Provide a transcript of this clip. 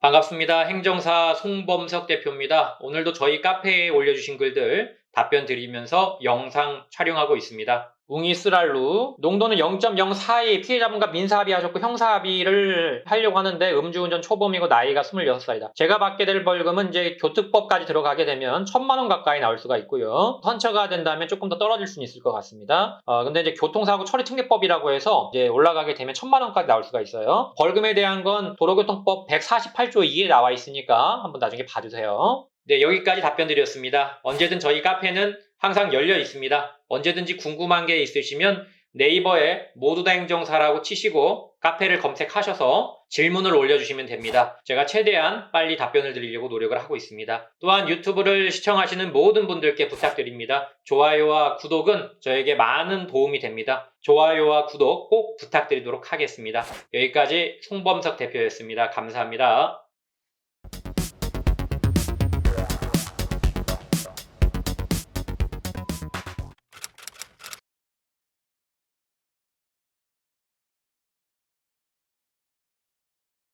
반갑습니다. 행정사 송범석 대표입니다. 오늘도 저희 카페에 올려주신 글들 답변 드리면서 영상 촬영하고 있습니다. 웅이 쓰랄루 농도는 0.04의 피해자분과 민사합의 하셨고 형사합의를 하려고 하는데 음주운전 초범이고 나이가 26살이다. 제가 받게 될 벌금은 이제 교특법까지 들어가게 되면 1000만 원 가까이 나올 수가 있고요. 선처가 된다면 조금 더 떨어질 수는 있을 것 같습니다. 어, 근데 이제 교통사고 처리 특례법이라고 해서 이제 올라가게 되면 1000만 원까지 나올 수가 있어요. 벌금에 대한 건 도로교통법 148조 2에 나와 있으니까 한번 나중에 봐주세요. 네, 여기까지 답변 드렸습니다. 언제든 저희 카페는 항상 열려 있습니다. 언제든지 궁금한 게 있으시면 네이버에 모두 다 행정사라고 치시고 카페를 검색하셔서 질문을 올려주시면 됩니다. 제가 최대한 빨리 답변을 드리려고 노력을 하고 있습니다. 또한 유튜브를 시청하시는 모든 분들께 부탁드립니다. 좋아요와 구독은 저에게 많은 도움이 됩니다. 좋아요와 구독 꼭 부탁드리도록 하겠습니다. 여기까지 송범석 대표였습니다. 감사합니다.